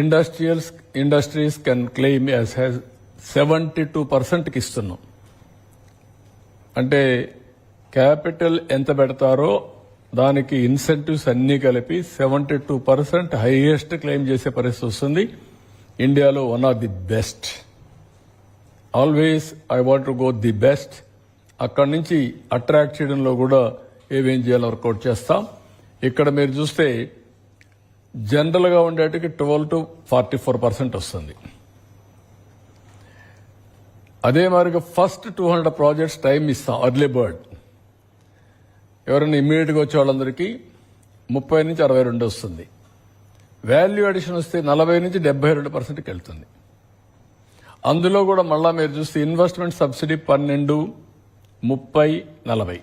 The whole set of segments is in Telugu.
Industrials industries can claim as has seventy two పర్సెంట్కి ఇస్తున్నాం. అంటే క్యాపిటల్ ఎంత పెడతారో దానికి ఇన్సెంటివ్స్ అన్నీ కలిపి seventy two percent highest claim చేసే పరిస్థితి వస్తుంది. ఇండియాలో one of the best always I want to go the best అక్కడి నుంచి అట్రాక్ట్ చేయడంలో కూడా ఏమేం చేయాలో వర్కౌట్ చేస్తాం. ఇక్కడ మీరు చూస్తే జనరల్గా ఉండేటికి twelve to forty four percent వస్తుంది. అదే మాదిరిగా first two hundred projects time ఇస్తాం అర్లీ బర్డ్. ఎవరైనా ఇమ్మీడియట్గా వచ్చే వాళ్ళందరికీ ముప్పై నుంచి అరవై రెండు వస్తుంది. వాల్యూ అడిషన్ వస్తే నలభై నుంచి డెబ్బై రెండు పర్సెంట్కి వెళ్తుంది. అందులో కూడా మళ్ళా మీరు చూస్తే ఇన్వెస్ట్మెంట్ సబ్సిడీ పన్నెండు ముప్పై నలభై.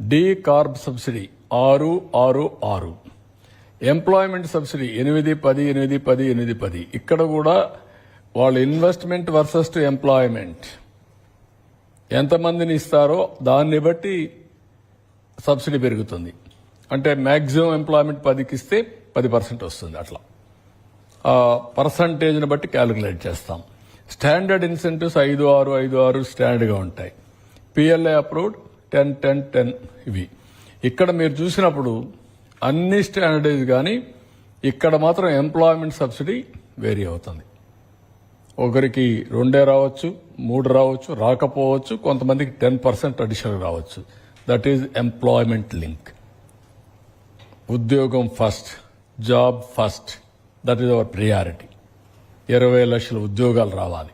డీ కార్బ్ సబ్సిడీ ఆరు ఆరు ఆరు. ఎంప్లాయ్మెంట్ సబ్సిడీ ఎనిమిది పది ఎనిమిది పది ఎనిమిది పది. ఇక్కడ కూడా వాళ్ళ ఇన్వెస్ట్మెంట్ వర్సెస్ టు ఎంప్లాయ్మెంట్ ఎంతమందిని ఇస్తారో దాన్ని బట్టి సబ్సిడీ పెరుగుతుంది. అంటే మ్యాక్సిమం ఎంప్లాయ్మెంట్ పదికి ఇస్తే పది పర్సెంట్ వస్తుంది అట్లా. ఆ పర్సంటేజ్ని బట్టి క్యాలిక్యులేట్ చేస్తాం. స్టాండర్డ్ ఇన్సెంటివ్స్ ఐదు ఆరు ఐదు ఆరు స్టాండర్డ్గా ఉంటాయి. PLA approved ten ten ten ఇవి. ఇక్కడ మీరు చూసినప్పుడు అన్ని స్టాండర్డైజ్ కానీ ఇక్కడ మాత్రం ఎంప్లాయ్మెంట్ సబ్సిడీ వేరీ అవుతుంది. ఒకరికి రెండే రావచ్చు మూడు రావచ్చు రాకపోవచ్చు కొంతమందికి టెన్ పర్సెంట్ అడిషనల్ రావచ్చు. దట్ ఈజ్ ఎంప్లాయ్మెంట్ లింక్ ఉద్యోగం first job first that is our priority ఇరవై లక్షల ఉద్యోగాలు రావాలి.